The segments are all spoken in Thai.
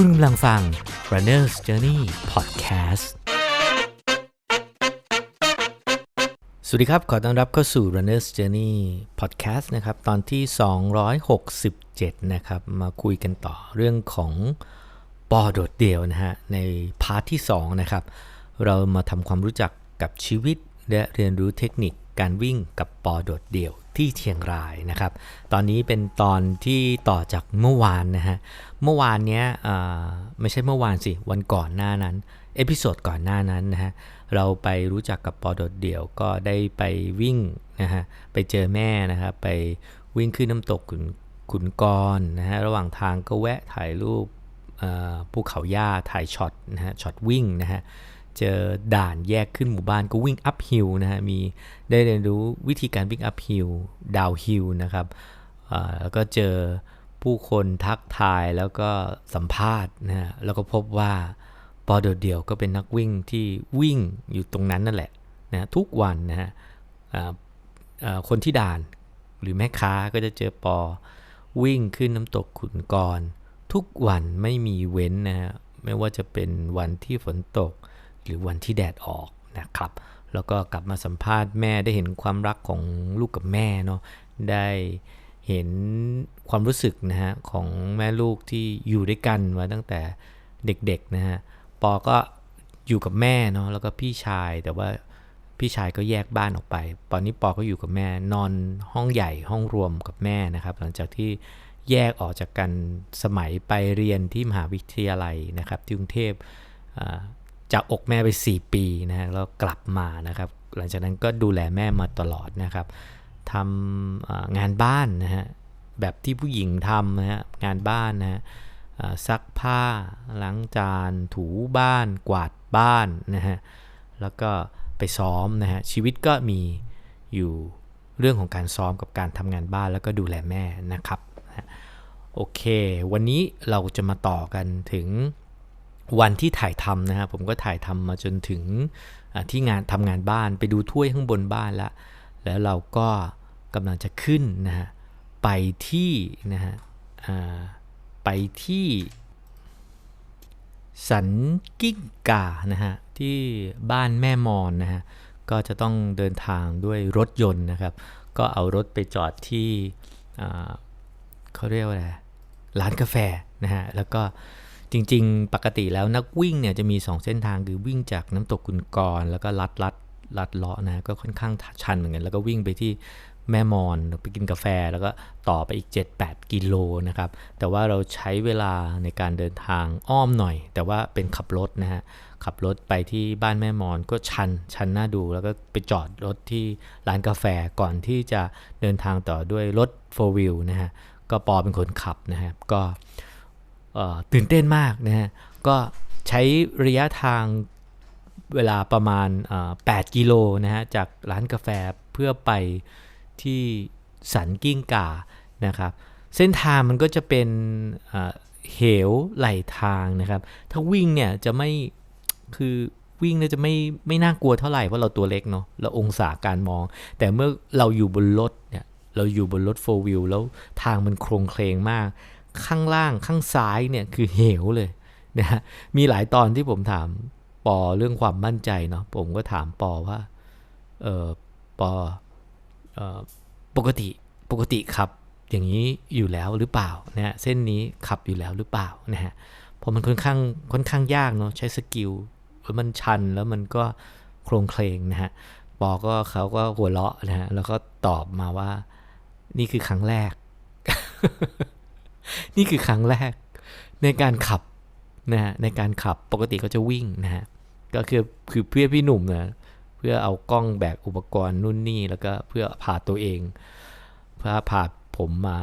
คุณกำลังฟัง Runner's Journey Podcast สวัสดีครับ ขอต้อนรับเข้าสู่ Runner's Journey Podcast นะครับ ตอนที่ 267 นะครับ มาคุยกันต่อเรื่องของปอโดดเดี่ยวนะฮะ ในพาร์ทที่ 2 นะครับ เรามาทำความรู้จักกับชีวิตและเรียนรู้เทคนิค การวิ่งกับปอโดดเดี่ยวที่เชียงรายนะครับ ตอนนี้เป็นตอนที่ต่อจากเมื่อวานนะฮะ เมื่อวานเนี้ยไม่ใช่เมื่อวานสิ วันก่อนหน้านั้น เอพิโซดก่อนหน้านั้นนะฮะ เราไปรู้จักกับปอโดดเดี่ยวก็ได้ไปวิ่งนะฮะ ไปเจอแม่นะครับ ไปวิ่งขึ้นน้ำตกขุนขุนกรนะฮะ ระหว่างทางก็แวะถ่ายรูปภูเขาหญ้าถ่ายช็อตนะฮะ ช็อตวิ่งนะฮะ เจอด่านแยกขึ้นหมู่บ้านก็วิ่งอัพฮิลนะฮะมีได้เรียนรู้วิธีการวิ่งอัพฮิลดาวฮิลนะครับแล้วก็เจอผู้คนทักทายแล้วก็สัมภาษณ์นะฮะแล้วก็พบว่าปอโดดเดี่ยวก็เป็นนักวิ่งที่วิ่งอยู่ตรงนั้นนั่นแหละนะทุกวันนะฮะคนที่ด่านหรือแม่ค้าก็จะเจอปอวิ่งขึ้นน้ำตกขุนกร ทุกวันไม่มีเว้นนะฮะไม่ว่าจะเป็นวันที่ฝนตก หรือวันที่แดดออกนะครับ แล้วก็กลับมาสัมภาษณ์แม่ได้เห็นความรักของลูกกับแม่เนาะได้เห็นความรู้สึกนะฮะของแม่ลูกที่อยู่ด้วยกันมาตั้งแต่เด็กๆนะฮะปอก็อยู่กับแม่เนาะแล้วก็พี่ชายแต่ว่าพี่ชายก็แยกบ้านออกไป ตอนนี้ปอก็อยู่กับแม่นอนห้องใหญ่ห้องรวมกับแม่นะครับ หลังจากที่แยกออกจากกันสมัยไปเรียนที่มหาวิทยาลัยนะครับที่กรุงเทพ จากอกแม่ไป 4 ปีนะฮะแล้วกลับมานะครับ หลังจากนั้นก็ดูแลแม่มาตลอดนะครับทำงานบ้านนะฮะแบบที่ผู้หญิงทำนะฮะงานบ้านนะฮะซักผ้าล้างจานถูบ้านกวาดบ้านนะฮะแล้วก็ไปซ้อมนะฮะชีวิตก็มีอยู่เรื่องของการซ้อมกับการทำงานบ้านแล้วก็ดูแลแม่นะครับโอเค วันนี้เราจะมาต่อกันถึง วันที่ถ่ายทำนะครับผมก็ถ่ายทำมาจนถึงที่งานทำงานบ้านไปดูถ้วยข้างบนบ้านแล้วแล้วเราก็กำลังจะขึ้นนะฮะไปที่นะฮะไปที่สันกิ้งกานะฮะที่บ้านแม่มอนนะฮะก็จะต้องเดินทางด้วยรถยนต์นะครับ ก็เอารถไปจอดที่เขาเรียกว่าอะไรร้านกาแฟนะฮะแล้วก็ จริง ๆ ปกติแล้วนักวิ่งเนี่ยจะมี 2 เส้นทางคือวิ่งจากน้ำตกกุนกร แล้วก็ลัดลัดลัดเลาะนะก็ค่อนข้างชันเหมือนกัน แล้วก็วิ่งไปที่แม่มอนไปกินกาแฟแล้วก็ต่อไปอีก 7-8 กิโลนะครับ แต่ว่าเราใช้เวลาในการเดินทางอ้อมหน่อย แต่ว่าเป็นขับรถนะฮะ ขับรถไปที่บ้านแม่มอนก็ชัน ชันน่าดู แล้วก็ไปจอดรถที่ร้านกาแฟก่อนที่จะเดินทางต่อด้วยรถ4 wheel นะฮะ ก็ปอเป็นคนขับนะครับก็ ตื่นเต้นมากนะฮะก็ใช้ระยะทางเวลาประมาณ 8 กิโลนะฮะจากร้านกาแฟเพื่อไปที่สันกิ้งกานะครับ เส้นทางมันก็จะเป็นเหวไหลทางนะครับ ถ้าวิ่งเนี่ยจะไม่คือวิ่งเนี่ยจะไม่ไม่น่ากลัวเท่าไหร่เพราะเราตัวเล็กเนาะเราองศาการมอง แต่เมื่อเราอยู่บนรถเนี่ยเราอยู่บนรถโฟวิลแล้วทางมันโครงเคลงมาก ข้างล่างข้างซ้ายเนี่ยคือเหวเลยนะฮะมีหลายตอนที่ผมถามปอเรื่องความมั่นใจเนาะผมก็ถามปอว่าเออปอเออปกติปกติขับอย่างนี้อยู่แล้วหรือเปล่านะฮะเส้นนี้ขับอยู่แล้วหรือเปล่านะฮะเพราะมันค่อนข้างค่อนข้างยากเนาะใช้สกิลแล้วมันชันแล้วมันก็โครงเคลงนะฮะปอก็เขาก็หัวเราะนะฮะแล้วก็ตอบมาว่า นี่คือครั้งแรก นี่คือครั้งแรกในการขับนะฮะในการขับปกติเขาจะวิ่งนะฮะก็คือคือเพื่อพี่หนุ่มนะเพื่อเอากล้องแบกอุปกรณ์นู่นนี่แล้วก็เพื่อพาตัวเอง เพื่อพาผมมา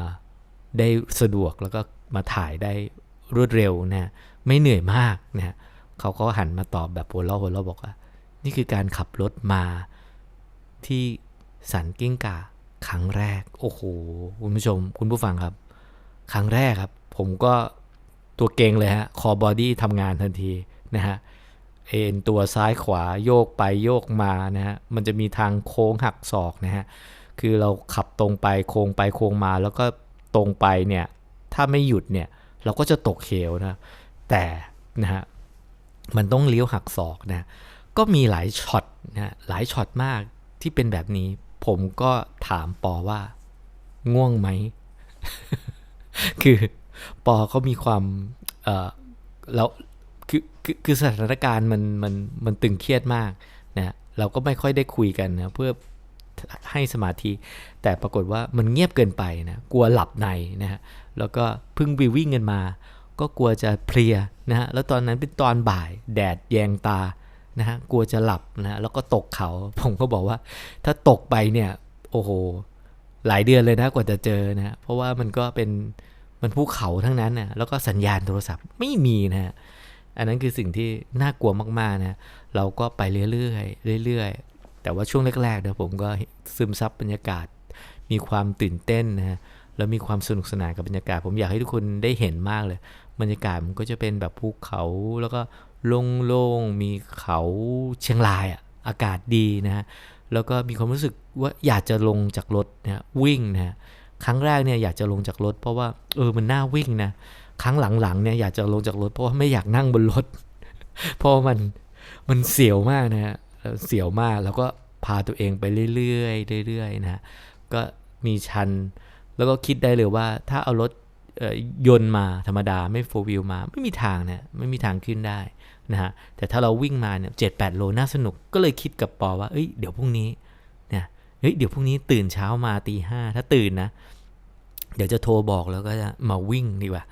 ได้สะดวกแล้วก็มาถ่ายได้รวดเร็วนะไม่เหนื่อยมากนะเขาก็หันมาตอบแบบหัวเราะหัวเราะบอกว่า นี่คือการขับรถมาที่สันกิ้งกาครั้งแรก โอ้โห คุณผู้ชม คุณผู้ฟังครับ ครั้งแรกครับ ผมก็ตัวเก่งเลยฮะคอบอดี้ทำงานทันทีนะฮะเอ็นตัวซ้ายขวาโยกไปโยกมานะฮะมันจะมีทางโค้งหักศอกนะฮะคือเราขับตรงไปโค้งไปโค้งมา แล้วก็ตรงไปเนี่ยถ้าไม่หยุดเนี่ยเราก็จะตกเหวนะแต่นะฮะมันต้องเลี้ยวหักศอกนะก็มีหลายช็อตนะหลายช็อตมากที่เป็นแบบนี้ ผมก็ถามปอว่า ง่วงไหม คือปอเขามีความเออแล้วคือคือคือสถานการณ์มันมันมันตึงเครียดมากนะเราก็ไม่ค่อยได้คุยกันนะเพื่อให้สมาธิ แต่ปรากฏว่ามันเงียบเกินไปนะกลัวหลับในนะฮะแล้วก็เพิ่งไปวิ่งกันมา ก็กลัวจะเพลียนะฮะแล้วตอนนั้นเป็นตอนบ่ายแดดแยงตานะฮะกลัวจะหลับนะฮะแล้วก็ตกเขาผมก็บอกว่า ถ้าตกไปเนี่ยโอ้โหหลายเดือนเลยนะกว่าจะเจอนะเพราะว่ามันก็เป็น มันภูเขาทั้งนั้นนะแล้วก็สัญญาณโทรศัพท์ไม่มีนะฮะอันนั้นคือสิ่งที่น่ากลัวมากๆนะ เราก็ไปเรื่อยๆเรื่อยๆ แต่ว่าช่วงแรกๆเนี่ยผมก็ซึมซับบรรยากาศ มีความตื่นเต้นนะฮะแล้วมีความสนุกสนานกับบรรยากาศ ผมอยากให้ทุกคนได้เห็นมากเลย บรรยากาศมันก็จะเป็นแบบภูเขาแล้วก็โล่งๆมีเขาเชียงรายอะอากาศดีนะฮะแล้วก็มีความรู้สึกว่าอยากจะลงจากรถนะวิ่งนะ ครั้งแรกเนี่ยอยากจะลงจากรถ เพราะว่าเออมันน่าวิ่งนะครั้งหลังๆเนี่ยอยากจะลงจากรถ เพราะว่าไม่อยากนั่งบนรถ เพราะมันมันเสียวมากนะฮะเสียวมากแล้วก็พาตัวเองไปเรื่อยๆเรื่อยๆนะก็มีชัน แล้วก็คิดได้เลยว่าถ้าเอารถยนต์มาธรรมดาไม่โฟวิลมา ไม่มีทางเนี่ยไม่มีทางขึ้นได้นะฮะแต่ถ้าเราวิ่งมาเนี่ยเจ็ดแปดโลน่าสนุกก็เลยคิดกับปอว่าเอ้ยเดี๋ยวพรุ่งนี้ ฮ้ยเดี๋ยวพรุ่งนี้ตื่นเช้ามาตีห้าถ้าตื่นนะ เดี๋ยวจะโทรบอกแล้วก็จะมาวิ่งดีกว่า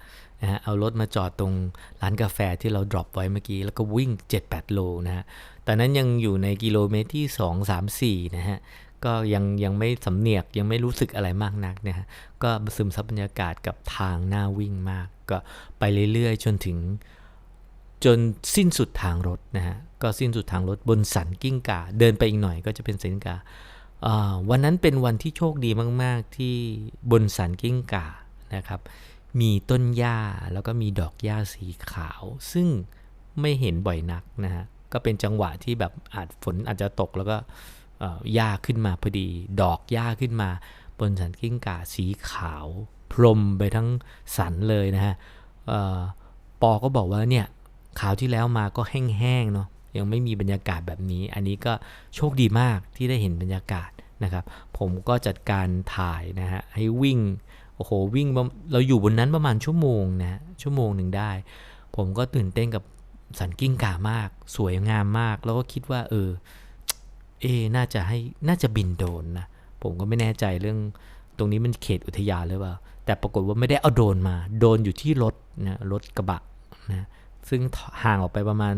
นะฮะเอารถมาจอดตรงร้านกาแฟที่เรา drop ไว้เมื่อกี้ แล้วก็วิ่ง 7-8 โลนะฮะแตอนนั้นยังอยู่ในกิโลเมตรที่ 2 3 4 นะฮะก็ยังยังไม่สำเนียกยังไม่รู้สึกอะไรมากนักนะฮะก็ซึมซับบรรยากาศกับทางหน้าวิ่งมาก ก็ไปเรื่อยๆ จนถึง จนสิ้นสุดทางรถนะฮะก็สิ้นสุดทางรถบนสันกิ้งกา เดินไปอีกหน่อยก็จะเป็นสันกิ้งกา วันนั้นเป็นวันที่โชคดีมาก ๆ ที่บนสันกิ้งก่านะครับ มีต้นหญ้าแล้วก็มีดอกหญ้าสีขาว ซึ่งไม่เห็นบ่อยนักนะฮะก็เป็นจังหวะที่แบบอาจฝนอาจจะตกแล้วก็หญ้าขึ้นมาพอดี ดอกหญ้าขึ้นมา บนสันกิ้งก่าสีขาว พรมไปทั้งสันเลยนะฮะปอก็บอกว่าเนี่ยข่าวที่แล้วมาก็แห้งๆเนาะยังไม่มีบรรยากาศแบบนี้ อันนี้ก็โชคดีมากที่ได้เห็นบรรยากาศ นะครับ ผมก็จัดการถ่ายนะฮะให้วิ่งโอ้โหวิ่งเราอยู่บนนั้นประมาณชั่วโมงนะชั่วโมงหนึ่งได้ ผมก็ตื่นเต้นกับสันกิ้งก่ามาก สวยงามมาก แล้วก็คิดว่า เออเอน่าจะให้น่าจะบินโดนนะผมก็ไม่แน่ใจเรื่องตรงนี้มันเขตอุทยานหรือเปล่า แต่ปรากฏว่าไม่ได้เอาโดนมา โดนอยู่ที่รถนะรถกระบะนะซึ่งห่างออกไปประมาณ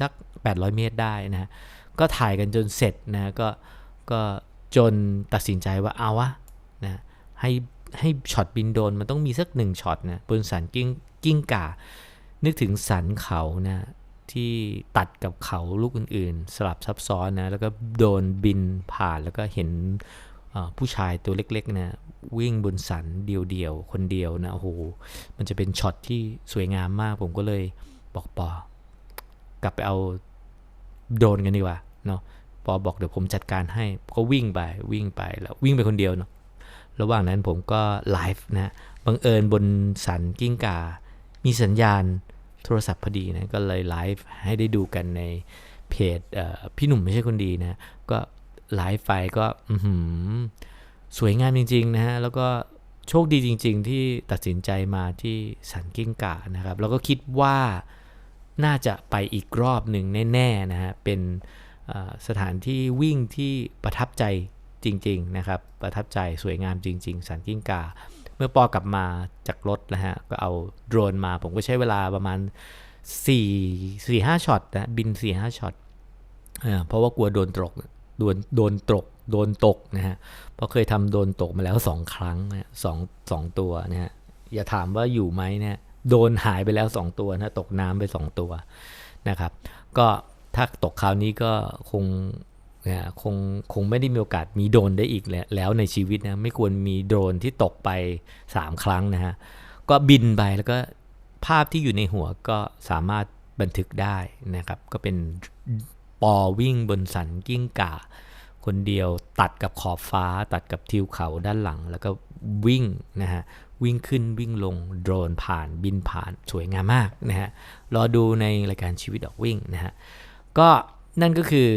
สัก 800 เมตรได้นะ ก็ถ่ายกันจนเสร็จนะ ก็ก็ จนตัดสินใจว่าเอาวะนะให้ให้ช็อตบินโดนมันต้องมีสักหนึ่งช็อตนะบนสันกิ้งกิ้งก่า นึกถึงสันเขานะที่ตัดกับเขาลูกอื่นๆ สลับซับซ้อนนะแล้วก็โดนบินผ่านแล้วก็เห็นผู้ชายตัวเล็กๆนะวิ่งบนสันเดียวๆ คนเดียวนะโอ้โหมันจะเป็นช็อตที่สวยงามมาก ผมก็เลยบอกปอกลับไปเอาโดนกันดีกว่าเนาะ ปอบอกเดี๋ยวผมจัดการให้ก็วิ่งไปวิ่งไปแล้ววิ่งไปคนเดียวเนาะระหว่างนั้นผมก็ไลฟ์นะบังเอิญบนสันกิ้งกา มีสัญญาณโทรศัพท์พอดีนะก็เลยไลฟ์ให้ได้ดูกันในเพจพี่หนุ่มไม่ใช่คนดีนะก็ไลฟ์ไฟก็สวยงามจริง ๆ นะฮะ แล้วก็โชคดีจริง ๆ ที่ตัดสินใจมาที่สันกิ้งกานะครับ แล้วก็คิดว่าน่าจะไปอีกรอบหนึ่งแน่ ๆ นะฮะ เป็น สถานที่วิ่งที่ประทับใจจริงๆนะครับ ประทับใจสวยงามจริง ๆ สันกิ้งกา เมื่อปอกลับมาจากรถนะฮะ ก็เอาโดรนมา ผมก็ใช้เวลาประมาณ 4 4 5ช็อตนะ บิน 4 5ช็อตเพราะว่ากลัวโดนตก โดน โดนตก โดนตกนะฮะ เพราะเคยทำโดนตกมาแล้ว 2 ครั้งนะสองสองตัวนะฮะ อย่าถามว่าอยู่ไหมเนี่ย โดนหายไปแล้ว 2 ตัวนะ ตกน้ำไป 2 ตัวนะครับ ก็ ถ้าตกคราวนี้ก็คงนะคงคงไม่ได้มีโอกาสมีโดรนได้อีกแล้วในชีวิตนะไม่ควรมีโดรนที่ตกไป 3 ครั้งนะฮะก็บินไปแล้วก็ภาพที่อยู่ในหัวก็สามารถบันทึกได้นะครับ ก็เป็นปอวิ่งบนสันกิ้งก่า คนเดียวตัดกับขอบฟ้า ตัดกับทิวเขาด้านหลัง แล้วก็วิ่งนะฮะวิ่งขึ้นวิ่งลงโดรนผ่านบินผ่านสวยงามมากนะฮะรอดูในรายการชีวิตออกวิ่งนะฮะ ก็นั่นก็คือ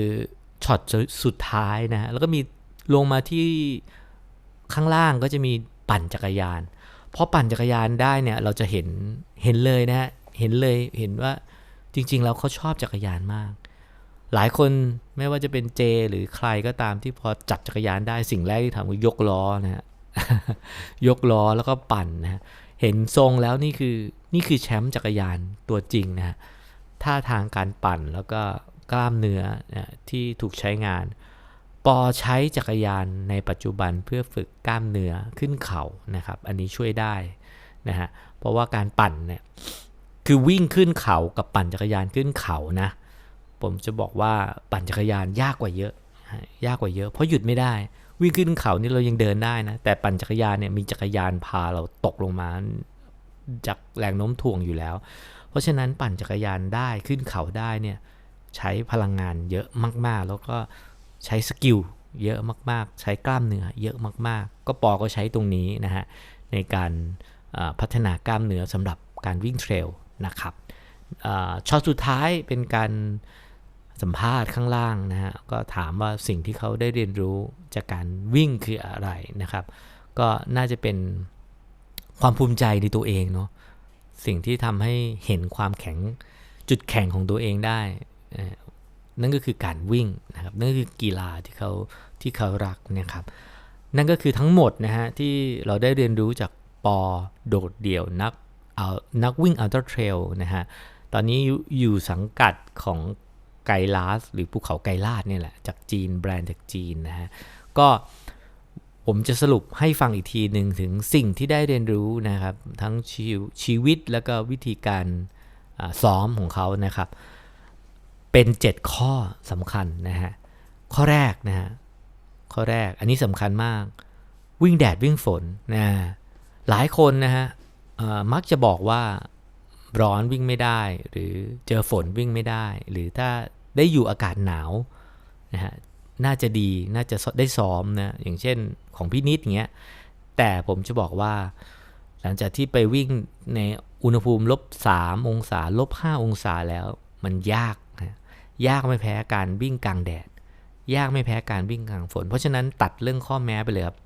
ช็อตสุดท้ายนะฮะแล้วก็มีลงมาที่ข้างล่างก็จะมีปั่นจักรยานพอปั่นจักรยานได้เนี่ยเราจะเห็นเห็นเลยนะฮะเห็นเลยเห็นว่าจริง ๆ แล้วเขาชอบจักรยานมาก หลายคนไม่ว่าจะเป็นเจ หรือใครก็ตามที่พอจับจักรยานได้สิ่งแรกที่ทำคือยกล้อนะฮะยกล้อแล้วก็ปั่นนะฮะเห็นทรงแล้วนี่คือนี่คือแชมป์จักรยานตัวจริงนะฮะ ท่าทางการปั่นแล้วก็กล้ามเนื้อที่ถูกใช้งาน ปอใช้จักรยานในปัจจุบันเพื่อฝึกกล้ามเนื้อขึ้นเขานะครับ อันนี้ช่วยได้นะฮะ เพราะว่าการปั่นเนี่ยคือวิ่งขึ้นเขากับปั่นจักรยานขึ้นเขานะ ผมจะบอกว่าปั่นจักรยานยากกว่าเยอะ ยากกว่าเยอะ เพราะหยุดไม่ได้ วิ่งขึ้นเขานี่เรายังเดินได้นะ แต่ปั่นจักรยานเนี่ยมีจักรยานพาเราตกลงมาจากแรงโน้มถ่วงอยู่แล้ว ราะฉะนั้นปั่นจักรยานได้ขึ้นเขาได้เนี่ยใช้พลังงานเยอะมาก ๆ แล้วก็ใช้สกิลเยอะมาก ๆ ใช้กล้ามเนื้อเยอะมาก ๆ ก็ปอก็ใช้ตรงนี้นะฮะในการพัฒนากล้ามเนื้อสำหรับการวิ่งเทรลนะครับช็อตสุดท้ายเป็นการสัมภาษณ์ข้างล่างนะฮะก็ถามว่าสิ่งที่เขาได้เรียนรู้จากการวิ่งคืออะไรนะครับ ก็น่าจะเป็นความภูมิใจในตัวเองเนาะ สิ่งที่ทำให้เห็นความแข็งจุดแข็งของตัวเองได้ นั่นก็คือการวิ่งนะครับ นั่นก็คือกีฬาที่เขาที่เขารักนะครับ นั่นก็คือทั้งหมดนะฮะที่เราได้เรียนรู้จากปอโดดเดี่ยวนักเอานักวิ่งอัลตร้าเทรลนะฮะ ตอนนี้อยู่สังกัดของไกลาสหรือภูเขาไกลาดเนี่ยแหละ จากจีนแบรนด์จากจีนนะฮะ ก็ ผมจะสรุปให้ฟังอีกทีหนึ่งถึงสิ่งที่ได้เรียนรู้นะครับ ทั้งชชีวิตแล้วก็วิธีการซ้อมของเขานะครับ เป็น 7 ข้อสำคัญนะฮะข้อแรกนะฮะข้อแรกอันนี้สำคัญมาก วิ่งแดดวิ่งฝนนะหลายคนนะฮะมักจะบอกว่าร้อนวิ่งไม่ได้ หรือเจอฝนวิ่งไม่ได้ หรือถ้าได้อยู่อากาศหนาวนะฮะ น่าจะดีน่าจะได้ซ้อมนะอย่างเช่นของพี่นิดเงี้ยแต่ผมจะบอกว่า หลังจากที่ไปวิ่งในอุณหภูมิลบ3องศาลบ5องศาแล้ว มันยากนะยากไม่แพ้การวิ่งกลางแดด ยากไม่แพ้การวิ่งกลางฝน เพราะฉะนั้นตัดเรื่องข้อแม้ไปเลยครับ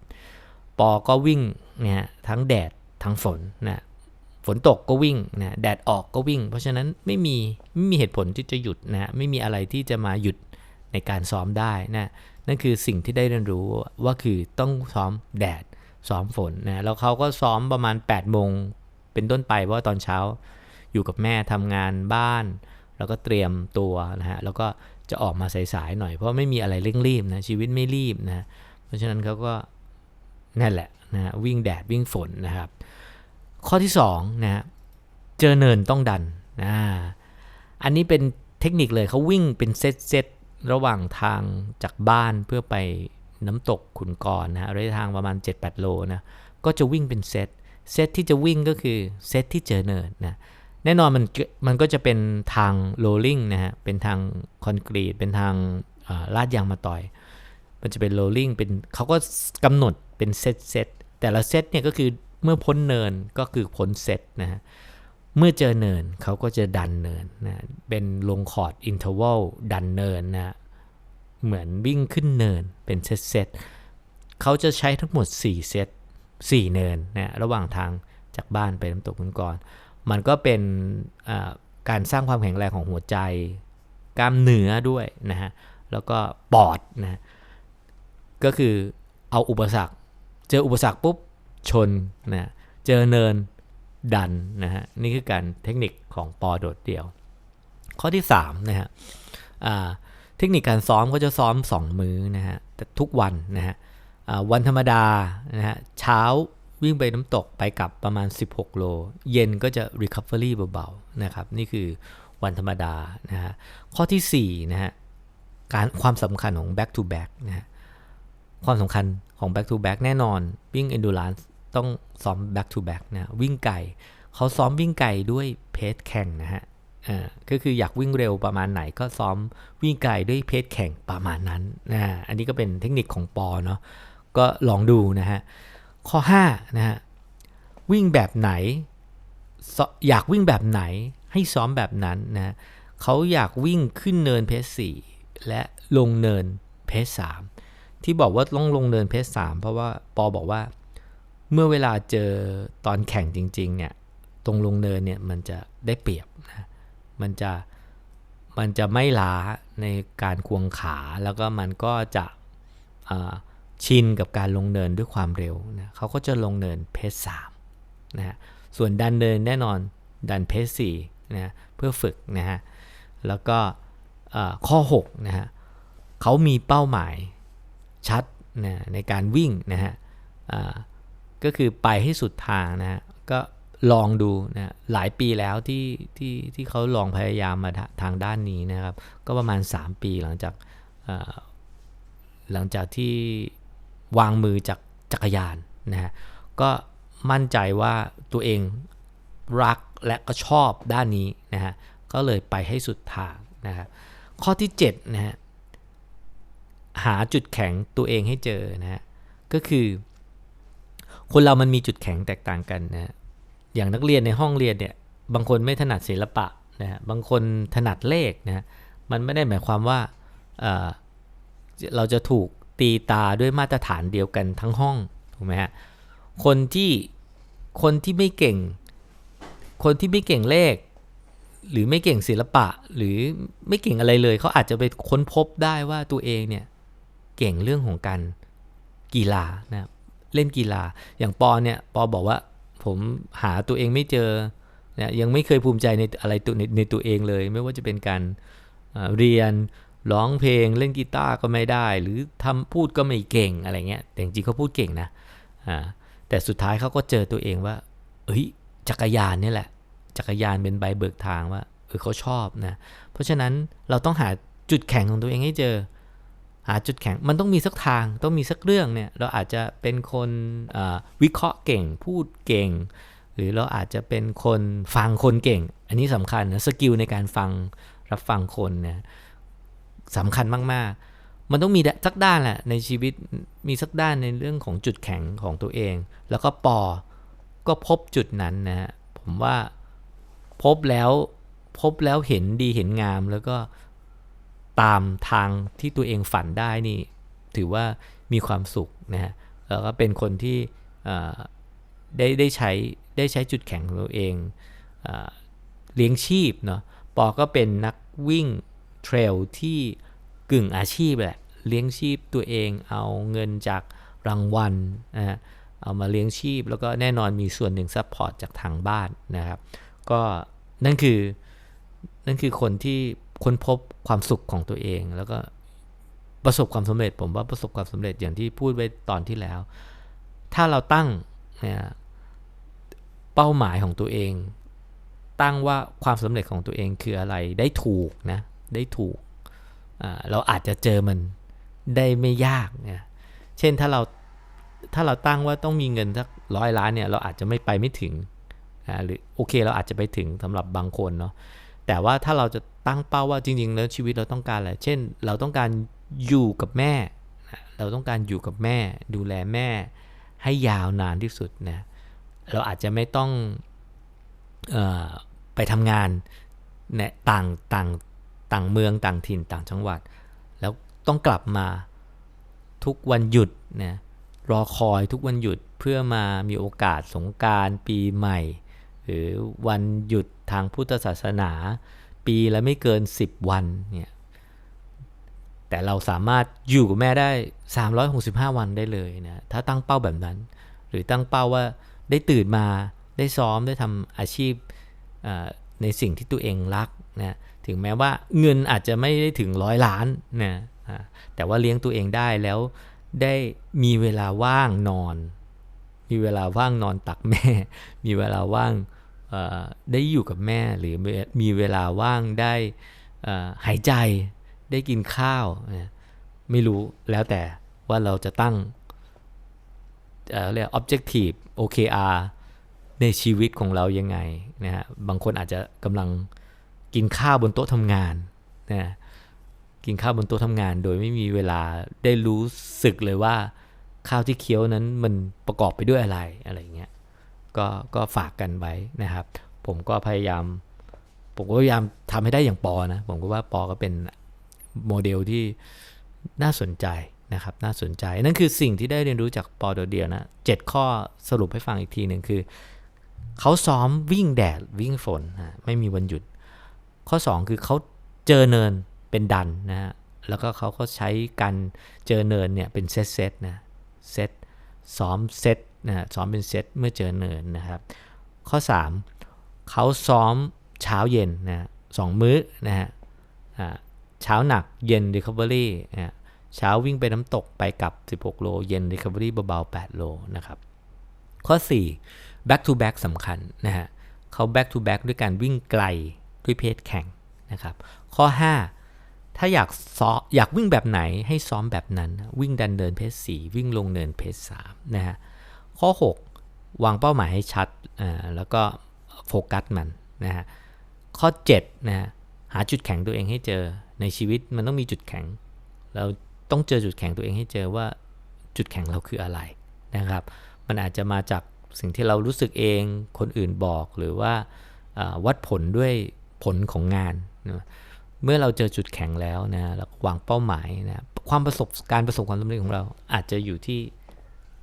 ปอก็วิ่งเนี่ยทั้งแดดทั้งฝนนะฝนตกก็วิ่งนะแดดออกก็วิ่ง เพราะฉะนั้นไม่มีไม่มีเหตุผลที่จะหยุดนะไม่มีอะไรที่จะมาหยุด ในการซ้อมได้นะนั่นคือสิ่งที่ได้เรียนรู้ว่าคือต้องซ้อมแดดซ้อมฝนนะแล้วเขาก็ซ้อมประมาณ8โมงเป็นต้นไปเพราะตอนเช้าอยู่กับแม่ทำงานบ้าน แล้วก็เตรียมตัวนะฮะแล้วก็จะออกมาสายๆหน่อยเพราะไม่มีอะไรเร่งรีบนะชีวิตไม่รีบนะเพราะฉะนั้นเขาก็นั่นแหละนะวิ่งแดดวิ่งฝนนะครับ ข้อที่2นะเจอเนินต้องดันนะอันนี้เป็นเทคนิคเลยเขาวิ่งเป็นเซตเซต ระหว่างทางจากบ้านเพื่อไปน้ำตกขุนกรนะฮะระยะทางประมาณ 7-8 โลนะก็จะวิ่งเป็นเซตเซตที่จะวิ่งก็คือเซตที่เจอเนินนะแน่นอนมันมันก็จะเป็นทางโรลลิงนะฮะเป็นทางคอนกรีตเป็นทางลาดยางมาต่อย มันจะเป็นโรลลิงเป็นเขาก็กำหนดเป็นเซตเซตแต่ละเซตเนี่ยก็คือเมื่อพ้นเนินก็คือพ้นเซตนะฮะ เมื่อเจอเนินเขาก็จะดันเนินนะเป็นลงคอร์ดอินเทอร์วัลดันเนินนะเหมือนวิ่งขึ้นเนินเป็นเซตเซตเขาจะใช้ทั้งหมด 4 เซต4 เนินนะระหว่างทางจากบ้านไปน้ำตกคุณกรมันก็เป็นการสร้างความแข็งแรงของหัวใจ กล้ามเนื้อด้วยนะฮะแล้วก็ปอดนะก็คือเอาอุปสรรค เจออุปสรรคปุ๊บชนนะเจอเนิน ดันนะฮะนี่คือการเทคนิคของปอโดดเดี่ยว ข้อที่3นะฮะเทคนิคการซ้อมก็จะซ้อม 2 มื้อนะฮะแต่ทุกวันนะฮะวันธรรมดานะฮะเช้าวิ่งไปน้ำตกไปกลับประมาณ 16 โล เย็นก็จะ recovery เบาๆนะครับนี่คือวันธรรมดานะฮะข้อที่4นะฮะการความสำคัญของ back to back นะฮะความสำคัญของ back to back แน่นอนวิ่ง endurance ต้องซ้อม back to back นะวิ่งไก่เขาซ้อมวิ่งไก่ด้วยเพจแข่งนะฮะอ่าก็คืออยากวิ่งเร็วประมาณไหนก็ซ้อมวิ่งไกลด้วยเพจแข่งประมาณนั้นนะอันนี้ก็เป็นเทคนิคของปอเนาะก็ลองดูนะฮะข้อ5นะฮะวิ่งแบบไหน อยากวิ่งแบบไหนให้ซ้อมแบบนั้นนะเขาอยากวิ่งขึ้นเนินเพจสี่และลงเนินเพจสามที่บอกว่าต้องลงเนินเพจสามเพราะว่าปอบอกว่า เมื่อเวลาเจอตอนแข่งจริง ๆ เนี่ย ตรงลงเนินเนี่ยมันจะได้เปรียบนะ มันจะมันจะไม่ล้าในการควงขาแล้วก็มันก็จะชินกับการลงเนินด้วยความเร็วนะเขาก็จะลงเนินเพจสามนะฮะส่วนดันเนินแน่นอนดันเพจสี่นะเพื่อฝึกนะฮะแล้วก็ข้อ6นะฮะเขามีเป้าหมายชัดนะในการวิ่งนะฮะ ก็คือไปให้สุดทางนะ ก็ลองดูนะหลายปีแล้วที่ที่ที่เขาลองพยายามมาทางด้านนี้นะครับ ก็ประมาณ 3 ปีหลังจากหลังจากที่วางมือจากจักรยานนะฮะก็มั่นใจว่าตัวเองรักและก็ชอบด้านนี้นะฮะก็เลยไปให้สุดทางนะครับข้อที่7นะฮะหาจุดแข็งตัวเองให้เจอนะฮะก็คือ คนเรามันมีจุดแข็งแตกต่างกันนะอย่างนักเรียนในห้องเรียนเนี่ยบางคนไม่ถนัดศิลปะนะฮะบางคนถนัดเลขนะฮะมันไม่ได้หมายความว่าเเราจะถูกตีตาด้วยมาตรฐานเดียวกันทั้งห้องถูกไหมฮะคนที่คนที่ไม่เก่ง คนที่ไม่เก่งเลข หรือไม่เก่งศิลปะหรือไม่เก่งอะไรเลย เขาอาจจะไปค้นพบได้ว่าตัวเองเนี่ยเก่งเรื่องของการกีฬานะครับ เล่นกีฬา อย่างปอเนี่ยปอบอกว่าผมหาตัวเองไม่เจอเนี่ยยังไม่เคยภูมิใจในอะไรตัวในในตัวเองเลย ไม่ว่าจะเป็นการเรียนร้องเพลงเล่นกีตาร์ก็ไม่ได้ หรือทำพูดก็ไม่เก่งอะไรเงี้ยแต่จริงเขาพูดเก่งนะแต่สุดท้ายเขาก็เจอตัวเองว่าเฮ้ยจักรยานนี่แหละ จักรยานเป็นใบเบิกทางว่าเออเขาชอบนะ เพราะฉะนั้นเราต้องหาจุดแข็งของตัวเองให้เจอ หาจุดแข็งมันต้องมีสักทางต้องมีสักเรื่องเนี่ยเราอาจจะเป็นคนวิเคราะห์เก่งพูดเก่ง หรือเราอาจจะเป็นคนฟังคนเก่ง อันนี้สำคัญนะสกิลในการฟังรับฟังคนเนี่ยสำคัญมากๆ มันต้องมีสักด้านแหละในชีวิตมีสักด้านในเรื่องของจุดแข็งของตัวเอง แล้วก็ปอก็พบจุดนั้นนะฮะผมว่าพบแล้วพบแล้วเห็นดีเห็นงามแล้วก็ ตามทางที่ตัวเองฝันได้นี่ ถือว่ามีความสุขนะฮะแล้วก็เป็นคนที่ได้ได้ใช้ได้ใช้จุดแข็งของตัวเองเลี้ยงชีพเนาะปอก็เป็นนักวิ่งเทรลที่กึ่งอาชีพแหละเลี้ยงชีพตัวเองเอาเงินจากรางวัลนะฮะเอามาเลี้ยงชีพ แล้วก็แน่นอนมีส่วนหนึ่งซัพพอร์ตจากทางบ้านนะครับ ก็นั่นคือนั่นคือคนที่ ค้นพบความสุขของตัวเอง แล้วก็ประสบความสำเร็จ ผมว่าประสบความสำเร็จอย่างที่พูดไว้ตอนที่แล้ว ถ้าเราตั้งเนี่ยเป้าหมายของตัวเอง ตั้งว่าความสำเร็จของตัวเองคืออะไรได้ถูกนะได้ถูกเราอาจจะเจอมันได้ไม่ยากเนี่ยเช่นถ้าเราถ้าเราตั้งว่าต้องมีเงินสักร้อยล้านเนี่ยเราอาจจะไม่ไปไม่ถึงหรือโอเคเราอาจจะไปถึงสำหรับบางคนเนาะแต่ว่าถ้าเราจะ ตั้งเป้าว่าจริงๆ แล้วชีวิตเราต้องการอะไร เช่น เราต้องการอยู่กับแม่ เราต้องการอยู่กับแม่ ดูแลแม่ให้ยาวนานที่สุดนะ เราอาจจะไม่ต้องออไปทำงานเนี่ยต่างต่างต่างเมืองต่างถิ่นต่างจังหวัด แล้วต้องกลับมาทุกวันหยุดนะรอคอยทุกวันหยุดเพื่อมามีโอกาสสงการปีใหม่ หรือวันหยุดทางพุทธศาสนา ปีละไม่เกิน 10 วันเนี่ยแต่เราสามารถอยู่กับแม่ได้ 365 วันได้เลยนะถ้าตั้งเป้าแบบนั้น หรือตั้งเป้าว่าได้ตื่นมาได้ซ้อมได้ทำอาชีพในสิ่งที่ตัวเองรักนะถึงแม้ว่าเงินอาจจะไม่ได้ถึงร้อยล้านนะแต่ว่าเลี้ยงตัวเองได้แล้วได้มีเวลาว่างนอน มีเวลาว่างนอนตักแม่ มีเวลาว่าง ได้อยู่กับแม่หรือมีเวลาว่างได้หายใจได้กินข้าว ไม่รู้แล้วแต่ว่าเราจะตั้งเรียก objective OKR ในชีวิตของเรายังไงนะฮะบางคนอาจจะกำลังกินข้าวบนโต๊ะทำงานนะกินข้าวบนโต๊ะทำงาน โดยไม่มีเวลาได้รู้สึกเลยว่าข้าวที่เคี้ยวนั้นมันประกอบไปด้วยอะไรอะไรเงี้ย ก็ก็ฝากกันไว้นะครับ ผมก็พยายาม ผมก็พยายามทำให้ได้อย่างปอนะ ผมก็ว่าปอก็เป็นโมเดลที่น่าสนใจนะครับ น่าสนใจ นั่นคือสิ่งที่ได้เรียนรู้จากปอโดดเดียวนะเจ็ดข้อสรุปให้ฟังอีกทีหนึ่งคือเขาซ้อมวิ่งแดดวิ่งฝนนะไม่มีวันหยุด ข้อ 2 คือเขาเจอเนินเป็นดันนะฮะแล้วก็เขาก็ใช้การเจอเนินเนี่ยเป็นเซตเซตนะเซตซ้อมเซต นะซ้อมเป็นเซตเมื่อเจอเนินนะครับ ข้อ 3 เขาซ้อมเช้าเย็นนะสองมื้อนะฮะเช้าหนักเย็น Recovery นะเช้าวิ่งไปน้ำตกไปกลับ 16 โล เย็น Recovery เบาๆ 8 โลนะครับ ข้อ 4 back to back สำคัญนะฮะเขา back to back ด้วยการวิ่งไกลด้วยเพจแข่งนะครับ ข้อ 5 ถ้าอยากซ้ออยากวิ่งแบบไหนให้ซ้อมแบบนั้น วิ่งดันเดินเพจ4วิ่งลงเนินเพจ3นะฮะ ข้อ 6 วางเป้าหมายให้ชัดอ่าแล้วก็โฟกัสมันนะฮะข้อ7นะฮะหาจุดแข็งตัวเองให้เจอในชีวิตมันต้องมีจุดแข็ง เราต้องเจอจุดแข็งตัวเองให้เจอว่าจุดแข็งเราคืออะไรนะครับ มันอาจจะมาจากสิ่งที่เรารู้สึกเองคนอื่นบอกหรือว่าวัดผลด้วยผลของงานนะเมื่อเราเจอจุดแข็งแล้วนะเราวางเป้าหมายนะความประสบการประสบความสำเร็จของเราอาจจะอยู่ที่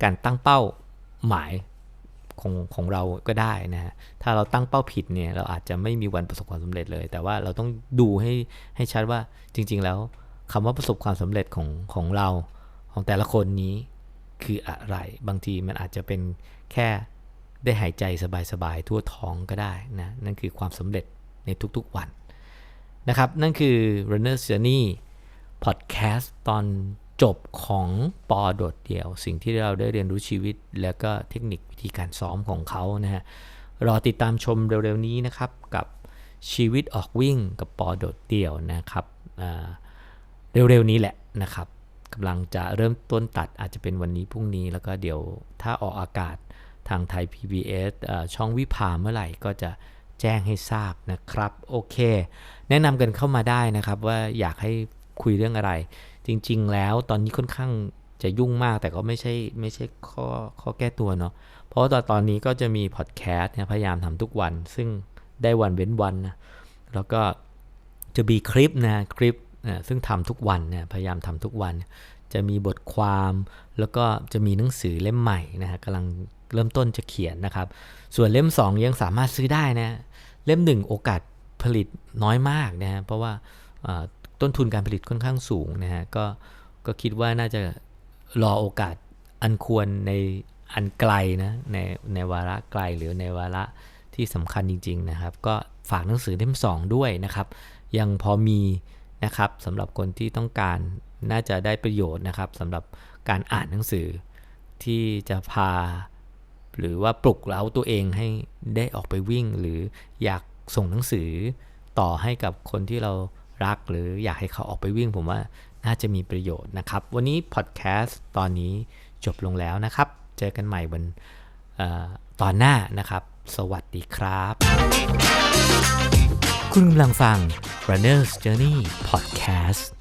การตั้งเป้า หมายของของเราก็ได้นะฮะ ถ้าเราตั้งเป้าผิดเนี่ยเราอาจจะไม่มีวันประสบความสำเร็จเลย แต่ว่าเราต้องดูให้ให้ชัดว่าจริง ๆ แล้วคำว่าประสบความสำเร็จของของเราของแต่ละคนนี้คืออะไร บางทีมันอาจจะเป็นแค่ได้หายใจสบายๆทั่วท้องก็ได้นะ นั่นคือความสำเร็จในทุกๆวันนะครับ นั่นคือ Runner Journey Podcast ตอน จบของปอโดดเดี่ยว สิ่งที่เราได้เรียนรู้ชีวิต แล้วก็เทคนิควิธีการซ้อมของเขานะฮะรอติดตามชมเร็วๆนี้นะครับกับชีวิตออกวิ่งกับปอโดดเดี่ยวนะครับเร็วๆนี้แหละนะครับกำลังจะเริ่มต้นตัดอาจจะเป็นวันนี้พรุ่งนี้แล้วก็เดี๋ยวถ้าออกอากาศทางไทย PBS ช่องวิภาเมื่อไหร่ก็จะแจ้งให้ทราบนะครับ โอเค แนะนำกันเข้ามาได้นะครับว่าอยากให้คุยเรื่องอะไร จริง ๆ แล้วตอนนี้ค่อนข้างจะยุ่งมากแต่ก็ไม่ใช่ไม่ใช่ข้อข้อแก้ตัวเนาะเพราะว่าตอนนี้ก็จะมีพอดแคสต์พยายามทำทุกวัน ซึ่งได้วันเว้นวันนะแล้วก็จะมีคลิปนะคลิปซึ่งทำทุกวันเนี่ยพยายามทำทุกวัน จะมีบทความแล้วก็จะมีหนังสือเล่มใหม่นะฮะกำลังเริ่มต้นจะเขียนนะครับ ส่วนเล่ม 2 ยังสามารถซื้อได้นะ เล่ม 1 โอกาสผลิตน้อยมากนะฮะเพราะว่า ต้นทุนการผลิตค่อนข้างสูงนะฮะก็ก็คิดว่าน่าจะรอโอกาสอันควรในอันไกลนะในในวาระไกลหรือในวาระที่สำคัญจริง ๆ นะครับ ก็ฝากหนังสือเล่ม2 ด้วยนะครับ ยังพอมีนะครับสำหรับคนที่ต้องการน่าจะได้ประโยชน์นะครับสำหรับการอ่านหนังสือที่จะพา หรือว่าปลุกเร้าตัวเองให้ได้ออกไปวิ่ง หรืออยากส่งหนังสือต่อให้กับคนที่เรา รักหรืออยากให้เขาออกไปวิ่งผมว่าน่าจะมีประโยชน์นะครับ วันนี้พอดแคสต์ตอนนี้จบลงแล้วนะครับ เจอกันใหม่บนตอนหน้านะครับ สวัสดีครับ คุณกำลังฟัง Runner's Journey Podcast